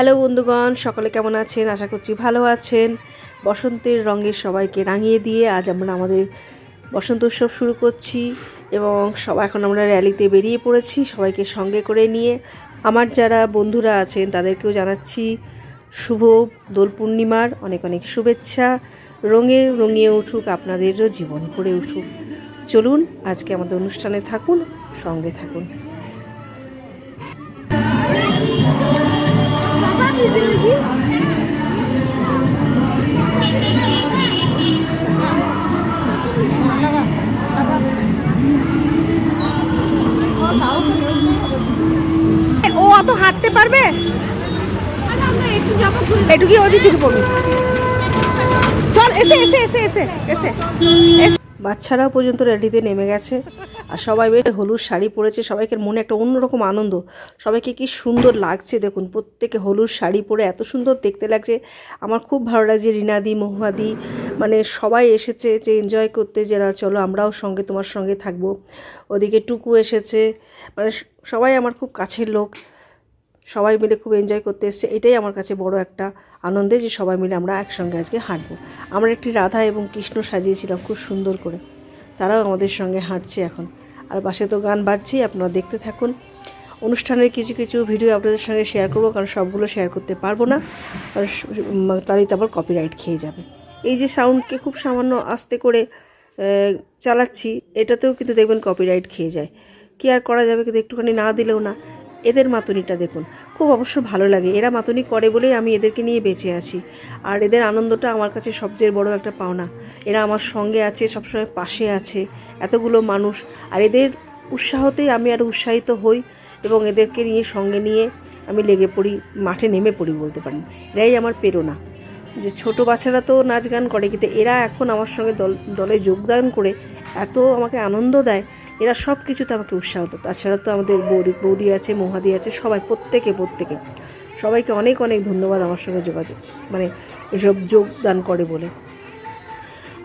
Hello বন্ধুগণ, সকলে কেমন আছেন? আশা করছি ভালো আছেন। বসন্তের রঙের সবাইকে রাঙিয়ে দিয়ে আজ আমরা আমাদের বসন্ত উৎসব শুরু করছি এবং সবাই এখন আমরা র্যালিতে বেরিয়ে পড়েছি সবাইকে সঙ্গে করে নিয়ে। আমার যারা বন্ধুরা আছেন, তাদেরকেও জানাচ্ছি শুভ দোল পূর্ণিমার অনেক অনেক শুভেচ্ছা। রঙে রঙিয়ে উঠুক আপনাদেরও, জীবন করে উঠুক। চলুন, আজকে আমাদের অনুষ্ঠানে থাকুন, সঙ্গে থাকুন। হাঁটতে পারবে? একটু কি ওদিক পড়বে চল এসে এসে এসে এসে এসে। পর্যন্ত রেডিতে নেমে গেছে। আর সবাই বেশ হলুদ শাড়ি পরেছে। সবাইকে মনে একটা অন্যরকম আনন্দ। সবাইকে কি সুন্দর লাগছে দেখুন। প্রত্যেকে হলুদ শাড়ি পরে এত সুন্দর দেখতে লাগছে। আমার খুব ভালো লাগছে রিনাদি মহুয়াদি। মানে সবাই এসেছে যে এনজয় করতে যারা চলো আমরাও সঙ্গে তোমার সঙ্গে থাকব। ওদিকে টুকু এসেছে। মানে সবাই আমার খুব কাছের লোক। সবাই মিলে খুব এনজয় করতে এসছে। এটাই আমার কাছে বড় একটা আনন্দে যে সবাই মিলে আমরা একসঙ্গে আজকে হাঁটবো। আমরা একটি রাধা এবং কৃষ্ণ সাজিয়েছিলাম খুব সুন্দর করে। তারাও আমাদের সঙ্গে হাঁটছে এখন। আর পাশে তো গান বাজছেই, আপনারা দেখতে থাকুন। অনুষ্ঠানের কিছু কিছু ভিডিও আপনাদের সঙ্গে শেয়ার করব, কারণ সবগুলো শেয়ার করতে পারব না। তাহলেই তো আবার কপিরাইট খেয়ে যাবে। এই যে সাউন্ডকে খুব সামান্য আস্তে করে চালাচ্ছি, এটাতেও কিন্তু দেখবেন কপিরাইট খেয়ে যায়। কি আর করা যাবে কিন্তু একটুখানি না দিলেও না। এদের মাতুনিটা দেখুন। খুব অবশ্য ভালো লাগে। এরা মাতুনি করে বলেই আমি এদেরকে নিয়ে বেঁচে আছি। আর এদের আনন্দটা আমার কাছে সবচেয়ে বড় একটা পাওনা। এরা আমার সঙ্গে আছে, সবসময় পাশে আছে, এতগুলো মানুষ। আর এদের উৎসাহতেই আমি আরও উৎসাহিত হই এবং এদেরকে নিয়ে সঙ্গে নিয়ে আমি লেগে পড়ি, মাঠে নেমে পড়ি বলতে পারি এরাই আমার প্রেরণা। যে ছোট বাচ্চারা তো নাচ গান করে, কিন্তু এরা এখন আমার সঙ্গে দল, দলে যোগদান করে এত আমাকে আনন্দ দেয় এরা সব কিছুতে আমাকে উৎসাহ দেয়। তাছাড়া তো আমাদের বৌদি বৌদি আছে, মহাদি আছে, সবাই প্রত্যেকে প্রত্যেকে। সবাইকে অনেক অনেক ধন্যবাদ আমার সঙ্গে যোগাযোগ মানে এসব যোগদান করে বলে।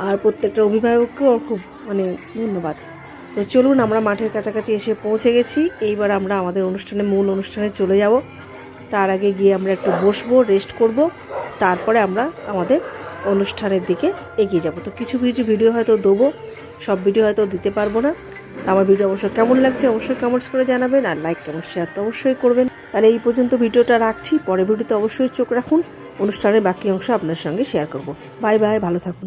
আর প্রত্যেকটা অভিভাবককেও খুব মানে ধন্যবাদ। তো চলুন, আমরা মাঠের কাছাকাছি এসে পৌঁছে গেছি। এইবার আমরা আমাদের অনুষ্ঠানে মূল অনুষ্ঠানে চলে যাব। তার আগে গিয়ে আমরা একটু বসবো রেস্ট করব। তারপরে আমরা আমাদের অনুষ্ঠানের দিকে এগিয়ে যাব। তো কিছু কিছু ভিডিও হয়তো দেবো, সব ভিডিও হয়তো দিতে পারব না। আমার ভিডিও অবশ্যই কেমন লাগছে অবশ্যই কমেন্টস করে জানাবেন আর লাইক কেমন শেয়ার তো অবশ্যই করবেন। তাহলে এই পর্যন্ত ভিডিওটা রাখছি। পরে ভিডিওতে অবশ্যই চোখ রাখুন। অনুষ্ঠানের বাকি অংশ আপনার সঙ্গে শেয়ার করব। বাই বাই ভালো থাকুন।